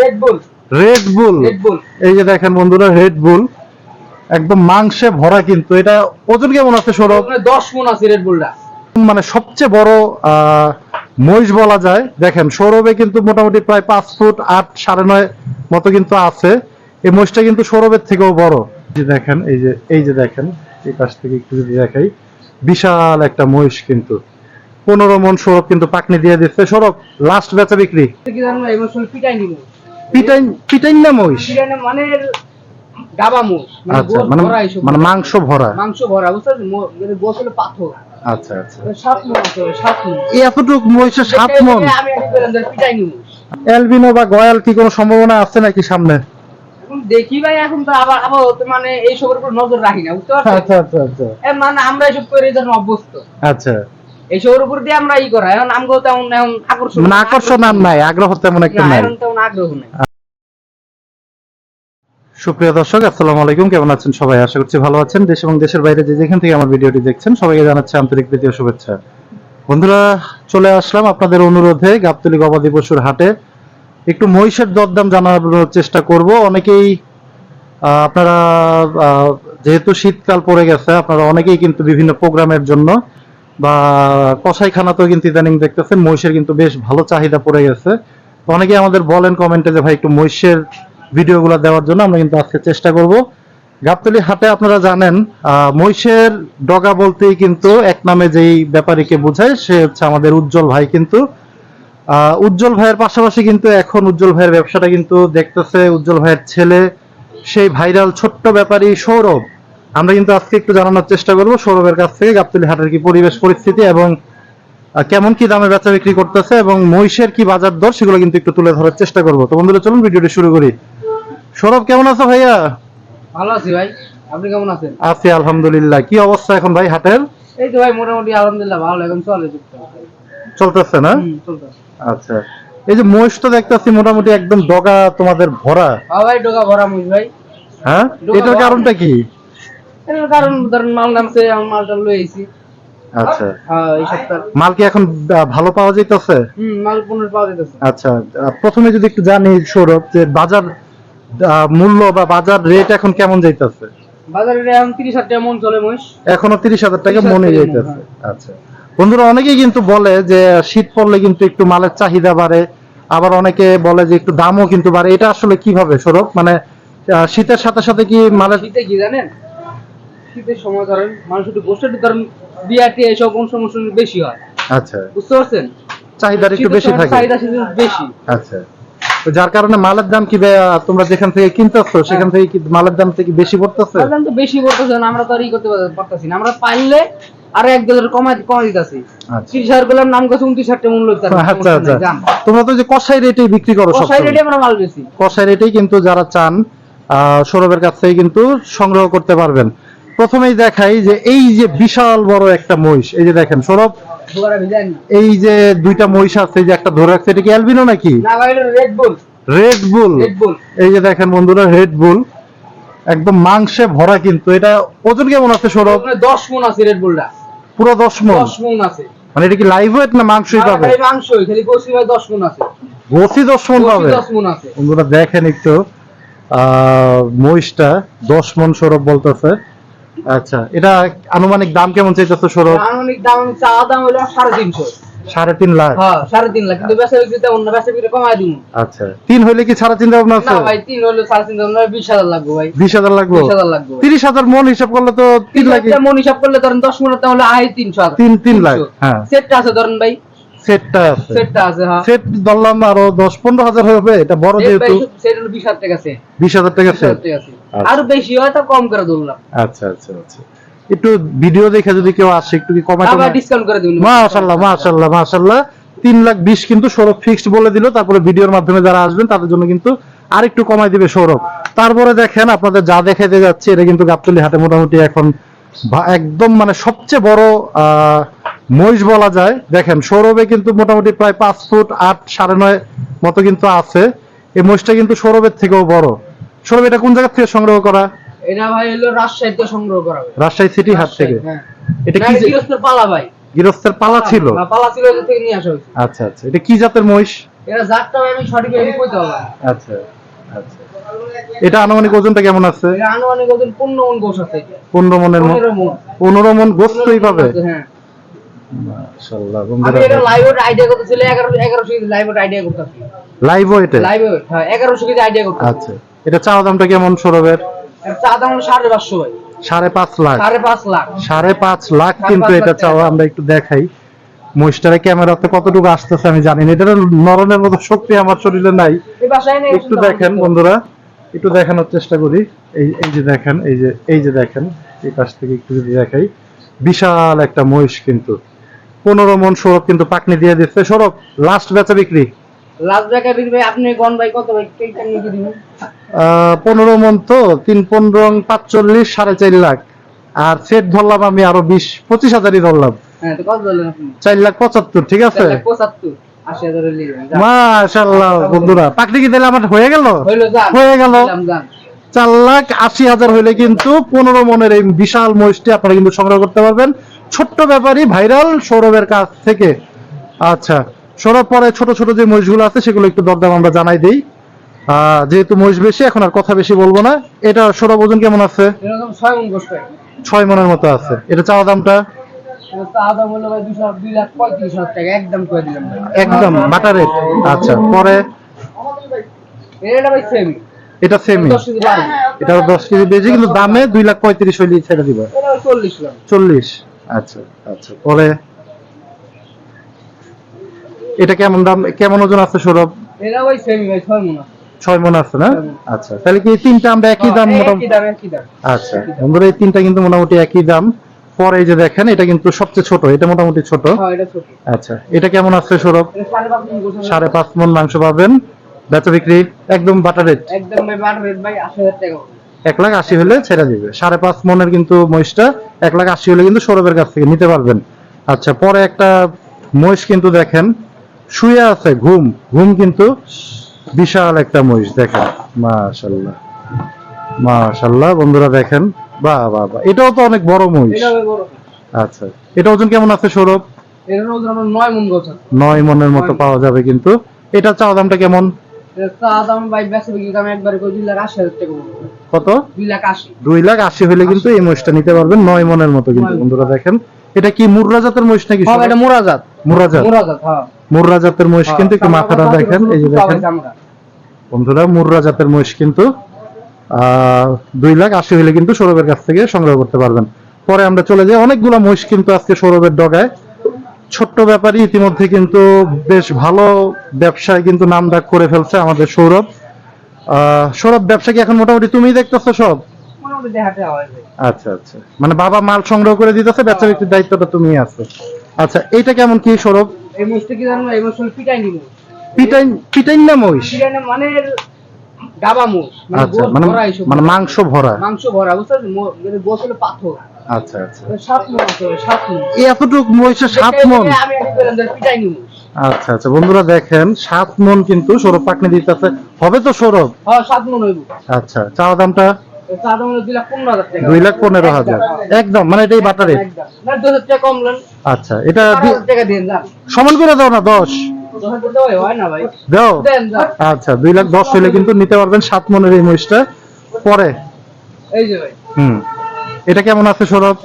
Red বুল red বুল এই যে দেখেন বন্ধুরা রেড বুল একদম মাংসে ভরা কিন্তু। এটা ওজন কেমন আছে সৌরভ? দশ মন আছে রেড বুলটা মানে সবচেয়ে বড় মহিষ বলা যায়। দেখেন সৌরভে কিন্তু মোটামুটি প্রায় পাঁচ ফুট আট সাড়ে নয় মতো কিন্তু আছে। এই মহিষটা কিন্তু সৌরভের থেকেও বড়। যে দেখেন এই যে এই যে দেখেন এই পাশ থেকে একটু যদি দেখাই বিশাল একটা মহিষ কিন্তু। পনেরো মন সৌরভ কিন্তু পাকনি দিয়ে দিচ্ছে। সৌরভ লাস্ট বেচা বিক্রি? পিটাই না মহিষ? মানে গাবা আচ্ছা মানে মানে মাংস ভরা। মাংস ভরা বুঝতে পারছেন? গোস হলো পাথর। আচ্ছা আচ্ছা। সাত মন আছে সাত মন। এই মহিষের সাত মন? আমি আগে বললাম যে পিটাই নিব অ্যালবিনো বা গয়াল কি কোনো সম্ভাবনা আছে নাকি সামনে? দেখি ভাই এখন তো আবার আবার মানে এই সবের উপর নজর রাখি না বুঝতে পারছেন? আচ্ছা আচ্ছা আচ্ছা। মানে আমরা এসব করে অভ্যস্ত। আচ্ছা। এইসবের উপর দিয়ে আমরা ই করা এখন আমগো তেমন এখন আকর্ষণ মানে আকর্ষণ আর নাই আগ্রহ তেমন একটা নাই। তেমন আগ্রহ নেই। সুপ্রিয় দর্শক আসসালামু আলাইকুম কেমন আছেন সবাই? আশা করছি ভালো আছেন। দেশ এবং দেশের বাইরে যে যেখান থেকে আমার ভিডিওটি দেখছেন সবাইকে জানাচ্ছি আন্তরিক প্রীতি ও শুভেচ্ছা। বন্ধুরা চলে আসলাম আপনাদের অনুরোধে গাবতলি গবাদি পশুর হাটে। একটু মহিষের দরদাম জানানোর চেষ্টা করব। অনেকেই আপনারা যেহেতু শীতকাল পড়ে গেছে আপনারা অনেকেই কিন্তু বিভিন্ন প্রোগ্রামের জন্য বা কসাইখানাতেও কিন্তু ইদানিং দেখতেছেন, মহিষের কিন্তু বেশ ভালো চাহিদা পড়ে গেছে। তো অনেকেই আমাদের বলেন কমেন্টে যে, ভাই, একটু মহিষের ভিডিওগুলো দেওয়ার জন্য আমরা কিন্তু আজকে চেষ্টা করব। গাবতলি হাটে আপনারা জানেন মহিষের ডগা বলতেই কিন্তু এক নামে যেই ব্যাপারীকে বোঝায়, সে হচ্ছে আমাদের উজ্জ্বল ভাই কিন্তু। উজ্জ্বল ভাইয়ের পাশাপাশি কিন্তু এখন উজ্জ্বল ভাইয়ের ব্যবসাটা কিন্তু দেখতেছে, উজ্জ্বল ভাইয়ের ছেলে, সেই ভাইরাল ছোট্ট ব্যাপারী সৌরভ। আমরা কিন্তু আজকে একটু জানানোর চেষ্টা করব সৌরভের কাছ থেকে গাবতলি হাটের কি পরিবেশ পরিস্থিতি এবং কেমন কি দামে বেচা বিক্রি করতেছে এবং মহিষের কি বাজার দর সেগুলো কিন্তু একটু তুলে ধরার চেষ্টা করব। তো বন্ধুরা চলুন ভিডিওটি শুরু করি। সৌরভ কেমন আছো ভাইয়া? ভালো আছি ভাই। আপনি কেমন আছেন? আছি আলহামদুলিল্লাহ। কি অবস্থা এখন ভাই হাটের? এই তো ভাই মোটামুটি আলহামদুলিল্লাহ ভালো এখন চলে চলতেছে না? আচ্ছা। এই যে মহিষ তো দেখতেছি মোটামুটি একদম ডগা তোমাদের ভরা। হ্যাঁ ভাই ডোকা ভরা মুখ ভাই। হ্যাঁ? এটার কারণটা কি? এর কারণ ধরেন মাল নামছে আমি মালটা লয়ে আইছি। আচ্ছা। হ্যাঁ এই সপ্তাহ। মাল কি এখন ভালো পাওয়া যাইতেছে? হুম মাল পুনর পাওয়া আচ্ছা প্রথমে যদি একটু জানি সৌরভ যে বাজার মূল্য বা বাজার রেট এখন কেমন যাইতেছে? বাজারে এখন তিরিশ হাজার টাকা মন চলে মহিষ। এখনও তিরিশ হাজার টাকা মনে যাইতেছে। আচ্ছা। বন্ধুরা অনেকেই কিন্তু বলে যে শীত পড়লে কিন্তু একটু মালের চাহিদা বাড়ে। আবার অনেকে বলে যে একটু দামও কিন্তু বাড়ে। এটা আসলে কীভাবে সৌরভ? মানে শীতের সাথে সাথে কি মালের শীতে কি জানেন? শীতের সময় ধরেন মানুষ একটু একটু ধরেন বিয়াটি এইসব অনুষ্ঠান বেশি হয়। আচ্ছা। বুঝতে পারছেন? চাহিদার একটু বেশি থাকে। চাহিদা বেশি। আচ্ছা। যার কারণে মালের দাম কি তোমরা যেখান থেকে কিনতেছো সেখান থেকে কি মালের দাম থেকে বেশি পড়তেছে? মালের দাম তো বেশি পড়তেছে না আমরা তো আর ই করতে পার- পারতাছি না। আমরা পাইলে আর এক ডলার কমাই কমাই দিতেছি। আচ্ছা। তিরিশ হাজার করলাম নাম কাছে উনত্রিশ হাজার মূল্য আচ্ছা আচ্ছা। তোমরা তো যে কষাই রেটেই বিক্রি করো কষাই রেটে আমরা মাল বেশি কষাই রেটেই কিন্তু যারা চান আহ, সৌরভের কাছ থেকে কিন্তু সংগ্রহ করতে পারবেন। প্রথমেই দেখাই যে এই যে বিশাল বড় একটা মহিষ এই যে দেখেন সৌরভ এই যে দুইটা মহিষ আছে যে একটা ধরে রাখছে এটা কি অ্যালবিনো নাকি? রেড বুল এই যে দেখেন বন্ধুরা রেড বুল একদম মাংসে ভরা কিন্তু এটা ওজন কেমন আছে সৌরভ? দশ মন আছে রেড বুলটা পুরো দশ মন দশ মন আছে। মানে এটা কি লাইভ ওয়েট না মাংসই পাবে? মাংসই খালি গোসি ভাই দশ মন আছে। গোসি দশ মন পাবে? দশ মন আছে। বন্ধুরা দেখেন একটু আহ, মহিষটা দশ মন সৌরভ বলতেছে। আচ্ছা এটা আনুমানিক দাম কেমন চাইতেছে সৌরভ আনুমানিক দাম চা দাম হলো সাড়ে তিনশো। সাড়ে তিন লাখ? হ্যাঁ সাড়ে তিন লাখ। কিন্তু বেচা বিক্রি তেমন না বেচা বিক্রি কমাই দিব আচ্ছা তিন হইলে কি ছাড়া চিন্তা ভাবনা আছে? না ভাই তিন হলো সাড়ে তিন হলো বিশ হাজার লাগবে ভাই। বিশ হাজার লাগবে? বিশ হাজার লাগবে। তিরিশ হাজার মন হিসাব করলে তো তিন লাখ মন হিসাব করলে ধরেন দশ মনে তাহলে আয় তিনশো তিন তিন লাখ হ্যাঁ। সেটটা আছে ধরেন ভাই সেটটা আছে। সেটটা আছে হ্যাঁ। সেট ধরলাম আরও দশ পনেরো হাজার হবে এটা বড় যেহেতু। সেট হলো টাকা সেট টাকা সেট আচ্ছা। আরও বেশি হয় তা কম করে ধরলাম। আচ্ছা আচ্ছা আচ্ছা। একটু ভিডিও দেখে যদি কেউ আসে একটু কি কমাই আবার ডিসকাউন্ট করে দিবেন। মাশাল্লাহ মাশাল্লাহ তিন লাখ বিশ কিন্তু সৌরভ ফিক্সড বলে দিল তারপরে ভিডিওর মাধ্যমে যারা আসবেন তাদের জন্য কিন্তু আর একটু কমাই দিবে সৌরভ। তারপরে দেখেন আপনাদের যা দেখাইতে যাচ্ছে এটা কিন্তু গাবতলি হাটে মোটামুটি এখন একদম মানে সবচেয়ে বড় আহ, মহিষ বলা যায়। দেখেন সৌরভে কিন্তু মোটামুটি প্রায় পাঁচ ফুট আট সাড়ে নয় মতো কিন্তু আছে। এই মহিষটা কিন্তু সৌরভের থেকেও বড়। সৌরভ এটা কোন জায়গা থেকে সংগ্রহ করা? এটা ভাই হলো রাজশাহীতে সংগ্রহ করা রাজশাহী সিটি হাট থেকে। হ্যাঁ। এটা কি গৃহস্থের পালা ভাই। গৃহস্থের পালা ছিল? পালা ছিল থেকে নিয়ে আসা হয়েছে। আচ্ছা আচ্ছা। এটা কি জাতের মহিষ? এটা জাতটা আমি সঠিক ভাবে কইতে আচ্ছা আচ্ছা। এটা আনুমানিক ওজনটা কেমন আছে? আনুমানিক ওজন পনেরো মন গোস আছে। মনের মতো। পনেরো মন। পনেরো মন গোস্তই পাবে হ্যাঁ। মাশাআল্লাহ আমি বন্ধুরা এটা লাইভ আইডিয়া করতেছিল এগারো এগারোশো কেজি লাইভ আইডিয়া করতেছি। লাইভ এটা? লাইভ হ্যাঁ এগারোশো কেজি আইডিয়া করতেছি। আচ্ছা এটা চাওয়া দামটা কেমন সৌরভের? এর দাম হলো সাড়ে পাঁচশো ভাই। সাড়ে পাঁচ লাখ। সাড়ে পাঁচ লাখ। সাড়ে পাঁচ লাখ কিন্তু এটা চাওয়া আমরা একটু দেখাই। মহিষটারে ক্যামেরাতে কতটুকু আসতেছে আমি জানি না। এটার নরনের মতো শক্তি আমার শরীরে নেই। একটু দেখেন বন্ধুরা একটু দেখানোর চেষ্টা করি। এই এই যে দেখেন এই যে এই যে দেখেন এই পাশ থেকে একটু যদি দেখাই। বিশাল একটা মহিষ কিন্তু। পনেরো মন সৌরভ কিন্তু পাকনি দিয়ে দিচ্ছে। সৌরভ লাস্ট বেচা বিক্রি? লাস্ট জায়গায় বিক্রি আপনি গন ভাই কত ভাই? কেকটা নিয়ে দিবেন? আহ, পনেরো মন তো তিন পনেরো পাঁচচল্লিশ সাড়ে চার লাখ। আর সেট ধরলাম আমি আরও বিশ পঁচিশ হাজারই ধরলাম। হ্যাঁ চার লাখ পঁচাত্তর ঠিক আছে? পঁচাত্তর। মাশাল্লাহ বন্ধুরা পাকড়ি কি দিলে আমার হয়ে গেল? হয়ে গেল। চার লাখ আশি হাজার হইলে কিন্তু পনেরো মনের এই বিশাল মহিষটি আপনারা কিন্তু সংগ্রহ করতে পারবেন। ছোট্ট ব্যাপারই ভাইরাল সৌরভের কাছ থেকে। আচ্ছা সৌরভ পরে ছোট ছোট যে মহিষগুলো আছে সেগুলো একটু দরদাম আমরা জানাই দিই। আহ, যেহেতু মহিষ বেশি এখন আর কথা বেশি বলব না। এটা সৌরভ ওজন কেমন আছে? ছয় মন মনের মতো আছে। এটা চাওয়া দামটা? একদম বাটার রেট। আচ্ছা পরে? এটা সেম এটা দশ কেজি বেশি কিন্তু দামে দুই লাখ পঁয়ত্রিশ হইলে ছেড়ে দিবা। চল্লিশ চল্লিশ। আচ্ছা আচ্ছা। পরে? এটা কেমন দাম কেমন ওজন আছে সৌরভ? এটা ভাই সেমি ভাই ছয় মন। ছয় মন আছে না? আচ্ছা তাহলে কি তিনটা আমরা একই দাম হ্যাঁ, মোটামুটি একই দাম একই দাম। আচ্ছা বন্ধুরা এই তিনটা কিন্তু মোটামুটি একই দাম। পরে এই যে দেখেন এটা কিন্তু সবচেয়ে ছোট এটা মোটামুটি ছোট। হ্যাঁ আচ্ছা এটা কেমন আছে সৌরভ? মন। সাড়ে পাঁচ মন মাংস পাবেন। বেচা বিক্রি একদম বাটার রেট একদম বাটার রেট ভাই আশি হাজার টাকা। এক লাখ আশি হলে ছেড়ে দিবে। সাড়ে পাঁচ মনের কিন্তু মহিষটা এক লাখ আশি হলে কিন্তু সৌরভের কাছ থেকে নিতে পারবেন। আচ্ছা পরে একটা মহিষ কিন্তু দেখেন শুয়ে আছে ঘুম। ঘুম কিন্তু বিশাল একটা মহিষ দেখেন। মাশাল্লাহ মাশাল্লাহ বন্ধুরা দেখেন। বাহ বাহ বাহ এটাও তো অনেক বড় মহিষ। আচ্ছা এটা ওজন কেমন আছে সৌরভ? নয় মন মনের মতো পাওয়া যাবে কিন্তু। এটা চাওয়া দামটা কেমন? চা দাম ভাই বেশি দাম একবারে করে দুই লাখ আশি হাজার টাকা। কত? দুই লাখ আশি। হলে কিন্তু এই মহিষটা নিতে পারবেন নয় মনের মতো কিন্তু বন্ধুরা দেখেন। এটা কি মুর্রা জাতের মহিষ নাকি হ্যাঁ এটা মুর্রা জাত। হ্যাঁ। মুর্রা জাতের মহিষ কিন্তু একটু হ্যাঁ, মাথাটা দেখেন এই যে দেখেন। বন্ধুরা মুর্রা জাতের মহিষ কিন্তু দুই লাখ আশি হলে কিন্তু সৌরভের কাছ থেকে সংগ্রহ করতে পারবেন। পরে আমরা চলে যাই অনেকগুলো মহিষ কিন্তু আজকে সৌরভের ডগায়। ছোট্ট ব্যাপারই ইতিমধ্যে কিন্তু বেশ ভালো ব্যবসায় কিন্তু নাম ডাক করে ফেলছে আমাদের সৌরভ। সৌরভ ব্যবসা কি এখন মোটামুটি তুমিই দেখতেছো সব? হয়। আচ্ছা আচ্ছা। মানে বাবা মাল সংগ্রহ করে দিতেছে ব্যবসা বিক্রির দায়িত্বটা তুমি আছে। আচ্ছা এইটা কেমন কি সৌরভ? এই মুসটা কি জানো এই মুস পিটাই না মহিষ। মানে মুস মানে আচ্ছা মানে মানে মাংস ভরা। মাংস ভরা পারছিস মানে গোস হলো পাথর। আচ্ছা আচ্ছা। সাত মন সাত মন এই এতটুক মহিষের সাত মন? আমি পিটাই আচ্ছা আচ্ছা। বন্ধুরা দেখেন সাত মন কিন্তু সৌরভ পাকনি দিতেছে। হবে তো সৌরভ? হ্যাঁ সাত মন হইব। আচ্ছা দামটা? চা দাম হলো দুই লাখ পনেরো হাজার একদম। মানে এটাই বাটারে? আচ্ছা এটা সমান করে দাও না দশ? দাও। আচ্ছা দুই লাখ দশ হলে কিন্তু নিতে পারবেন সাত মনের এই মহিষটা। পরে? এই যে ভাই। হুম। এটা কেমন আছে সৌরভ?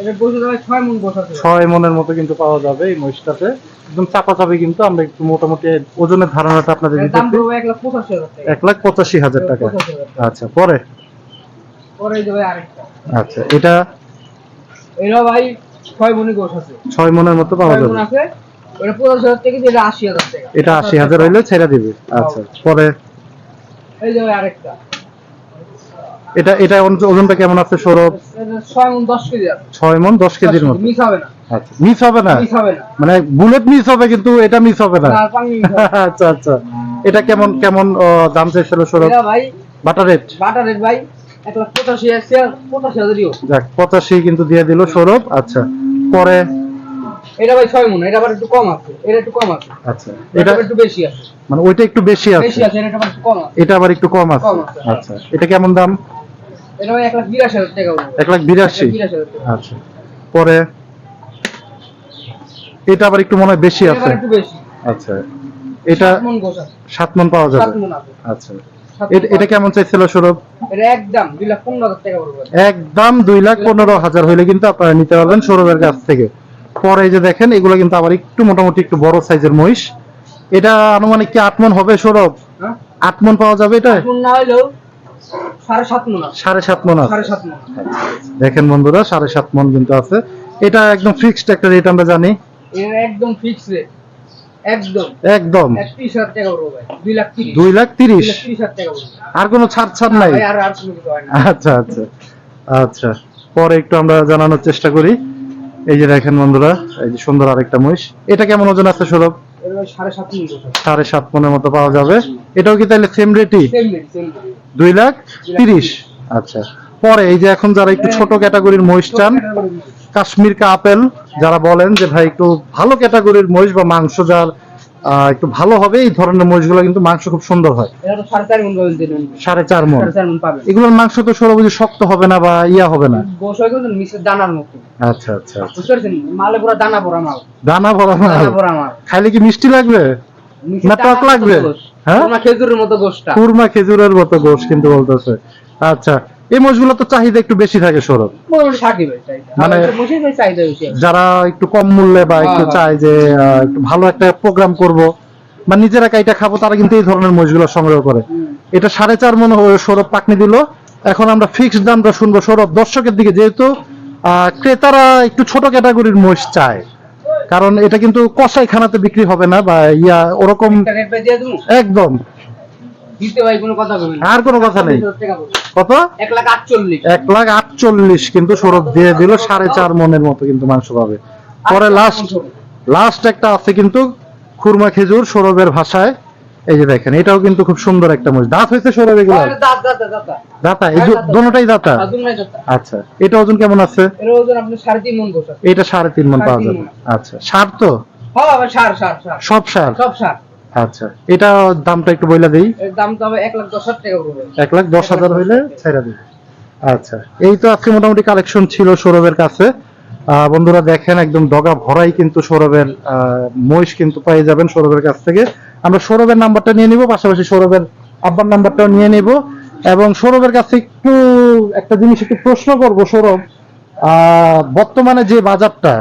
ছয় মন মনের মতো কিন্তু পাওয়া যাবে এই মহিষটাতে। একদম চাপা চাপি কিন্তু আমরা একটু মোটামুটি ওজনের ধারণাটা আপনাদের পড়বে এক লাখ পঁচাশি হাজার টাকা। আচ্ছা পরে? আচ্ছা এটা? এটা ভাই ছয় মনে গোস আছে। ছয় মনের মতো পাওয়া যাবে। পঁচাশি হাজার দিয়ে এটা আশি হাজার টাকা। এটা আশি হাজার হইলে ছেড়ে দিবে। আচ্ছা পরে? এই যে আরেকটা। এটা এটা ওজনটা কেমন আছে সৌরভ? ছয় মন দশ কেজি ছয় মন দশ কেজির মতো। মিস হবে না। আচ্ছা মিস হবে না? মিস হবে না। মানে বুলেট মিস হবে কিন্তু এটা মিস হবে না। আচ্ছা আচ্ছা। এটা কেমন কেমন দাম চাইছিল সৌরভ? ভাই বাটার রেট? বাটার রেট ভাই এক লাখ পঁচাশি পঁচাশি হাজারই যাক পঁচাশি কিন্তু দিয়ে দিল সৌরভ। আচ্ছা পরে? এটা ভাই ছয় মন এটা আবার একটু কম আছে এটা একটু কম আছে। আচ্ছা এটা একটু বেশি আছে। মানে ওইটা একটু বেশি বেশি আছে আছে এটা আবার একটু কম আছে। এটা আবার একটু কম আছে। আচ্ছা এটা কেমন দাম? এটা ভাই এক লাখ বিরাশি হাজার টাকা হবে। এক লাখ বিরাশি? বিরাশি হাজার টাকা। আচ্ছা। পরে? এটা আবার একটু মনে হয় বেশি আছে। আচ্ছা। এটা সাত মন পাওয়া যাবে। আচ্ছা। এটা- কেমন চাইছিল সৌরভ? একদম দুই লাখ পনেরো হাজার টাকা একদম দুই লাখ পনেরো হাজার হইলে কিন্তু আপনারা নিতে পারবেন সৌরভের কাছ থেকে। পরে যে দেখেন এগুলো কিন্তু আবার একটু মোটামুটি একটু বড় সাইজের মহিষ। এটা আনুমানিক কি আট মন হবে সৌরভ? হ্যাঁ? আট মন পাওয়া যাবে এটা? না হলেও সাড়ে সাত মন আছে। দেখেন বন্ধুরা সাড়ে সাত মন কিন্তু আছে। এটা একদম ফিক্সড একটা রেট আমরা জানি। একদম ফিক্স রেট একদম। একদম। দুই লাখ তিরিশ। আর কোনো ছাড় ছাড় নাই? আচ্ছা আচ্ছা। আচ্ছা। পরে একটু আমরা জানানোর চেষ্টা করি। এই যে দেখেন বন্ধুরা এই যে সুন্দর আরেকটা মহিষ। এটা কেমন ওজন আছে সৌরভ সাড়ে সাত মন মনের মতো পাওয়া যাবে। এটাও কি তাহলে সেম রেটই দুই লাখ তিরিশ? আচ্ছা। পরে এই যে এখন যারা একটু ছোট ক্যাটাগরির মহিষ চান কাশ্মীর কা আপেল যারা বলেন যে ভাই একটু ভালো ক্যাটাগরির মহিষ বা মাংস যার একটু ভালো হবে এই ধরনের মহিষগুলো কিন্তু মাংস খুব সুন্দর হয়। সাড়ে চার মন এগুলোর মাংস তো সরবুজি শক্ত হবে না বা ইয়া হবে না? দানার মতো। আচ্ছা আচ্ছা আচ্ছা। মালে পুরো দানা মাল। দানা ভরা মাল? খাইলে কি মিষ্টি লাগবে? না টক লাগবে? হ্যাঁ? খেজুরের মতো গোশটা। কুরমা খেজুরের মতো গোশ কিন্তু বলতেছে। আচ্ছা এই মহিষগুলো তো চাহিদা একটু বেশি থাকে চাহিদা। মানে-। যারা একটু কম মূল্যে বা একটু হ্যাঁ, চায় যে একটু ভালো একটা প্রোগ্রাম করব বা নিজেরা কাইটা খাব তারা কিন্তু এই ধরনের মহিষগুলো সংগ্রহ করে। এটা সাড়ে চার মনে হয়ে সৌরভ পাকনি দিল। এখন আমরা ফিক্সড দামটা শুনব। সৌরভ দর্শকের দিকে যেহেতু আহ, ক্রেতারা একটু ছোট ক্যাটাগরির মহিষ চায় কারণ এটা কিন্তু কষাই খানাতে বিক্রি হবে না বা ইয়া ওরকম একদম। দিতে ভাই কোনো কথা বলবেন আর কোনো কথা নেই। কত? এক লাখ আটচল্লিশ। এক লাখ আটচল্লিশ কিন্তু সৌরভ দিয়ে দিল সাড়ে চার মনের মতো কিন্তু মাংস পাবে। পরে লাস্ট লাস্ট একটা আছে কিন্তু খুরমা খেজুর সৌরভের ভাষায়। এই যে দেখেন এটাও কিন্তু খুব সুন্দর একটা মহিষ দাঁত হয়েছে সৌরভ এগুলো? দাঁত দাঁত এই দু- দোনোটাই দাতা? আচ্ছা এটা ওজন কেমন আছে? এটা সাড়ে তিন মন পাওয়া যাবে। আচ্ছা সার তো? হ্যাঁ সব সার? সব সার। আচ্ছা এটা দামটা একটু বইলা দেই। দাম তো হবে এক লাখ দশ হাজার টাকা পড়বে এক লাখ দশ হাজার হইলে ছেড়ে দিই আচ্ছা এই তো আজকে মোটামুটি কালেকশন ছিল সৌরভের কাছে। বন্ধুরা দেখেন একদম ডগা ভরাই কিন্তু সৌরভের আহ, মহিষ কিন্তু পেয়ে যাবেন সৌরভের কাছ থেকে। আমরা সৌরভের নাম্বারটা নিয়ে নিব পাশাপাশি সৌরভের আব্বার নাম্বারটাও নিয়ে নিব। এবং সৌরভের কাছে একটু একটা জিনিস একটু প্রশ্ন করব সৌরভ। আহ, বর্তমানে যে বাজারটা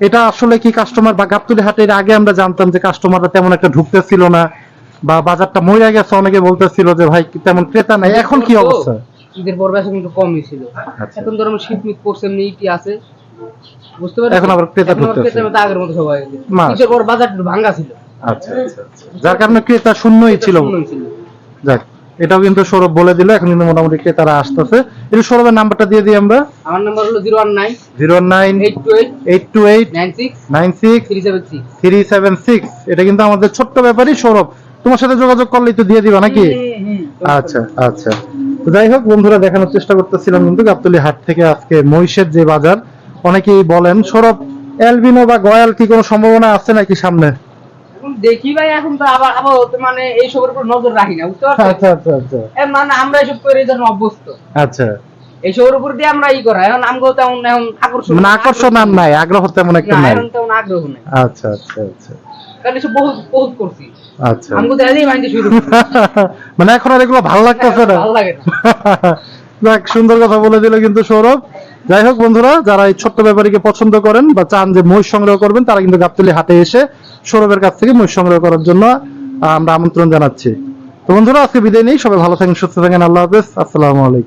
এটা আসলে কি কাস্টমার বা গাবতলি হাটের আগে আমরা জানতাম যে কাস্টমাররা তেমন একটা ঢুকতেছিল না বা বাজারটা মরে গেছে অনেকে বলতেছিল যে ভাই তেমন ক্রেতা নাই। এখন কি অবস্থা? ঈদের পর বেশি কিন্তু কমই ছিল। আচ্ছা। এখন ধরুন শীত মিট পড়ছে এমনি ইটি আছে। বুঝতে পারছেন? এখন আবার ক্রেতা ঢুকতেছে। আগের মতো সবাই ঈদের পর বাজার ভাঙ্গা ছিল। আচ্ছা আচ্ছা আচ্ছা। যার কারণে ক্রেতা শূন্যই ছিল। শূন্যই ছিল। যাক। এটাও কিন্তু সৌরভ বলে দিল এখন কিন্তু মোটামুটি ক্রেতারা আসতেছে। এটা সৌরভের নাম্বারটা দিয়ে দিই আমরা। আমার নাম্বার হলো zero one nine zero nine eight two eight nine six three seven six. এটা কিন্তু আমাদের ছোট্ট ব্যাপারই সৌরভ। তোমার সাথে যোগাযোগ করলেই তো দিয়ে দিবা নাকি? আচ্ছা আচ্ছা। তো যাই হোক বন্ধুরা দেখানোর চেষ্টা করতেছিলাম কিন্তু গাবতলি হাট থেকে আজকে মহিষের যে বাজার অনেকেই বলেন সৌরভ অ্যালবিনো বা গয়াল কি কোনো সম্ভাবনা আছে নাকি সামনে? এখন দেখি ভাই এখন তো আবার আবার মানে এইসবের উপর নজর রাখি না বুঝতে পারছেন? আচ্ছা আচ্ছা আচ্ছা। মানে আমরা এসব করে যেন অভ্যস্ত। আচ্ছা। এইসবের উপর দিয়ে আমরা ই করা এখন আমগো তেমন এখন আকর্ষণ মানে আকর্ষণ আর নাই আগ্রহ তেমন একটা নাই। এখন তেমন আগ্রহ নেই। আচ্ছা আচ্ছা আচ্ছা। কারণ এসব বহুত বহুত করছি। আচ্ছা। আমগো দেখাই মাইন্ডে শুরু মানে এখন আর এগুলো ভালো লাগতেছে না? ভালো লাগে না। যাক সুন্দর কথা বলে দিল কিন্তু সৌরভ। যাই হোক বন্ধুরা, যারা এই ছোট্ট ব্যাপারীকে পছন্দ করেন বা চান যে মহিষ সংগ্রহ করবেন, তারা কিন্তু গাবতলি হাটে এসে সৌরভের কাছ থেকে মহিষ সংগ্রহ করার জন্য আমরা আমন্ত্রণ জানাচ্ছি। তো বন্ধুরা, আজকে বিদায় নেই। সবাই ভালো থাকেন, সুস্থ থাকেন। আল্লাহ হাফেজ। আসসালামু আলাইকুম।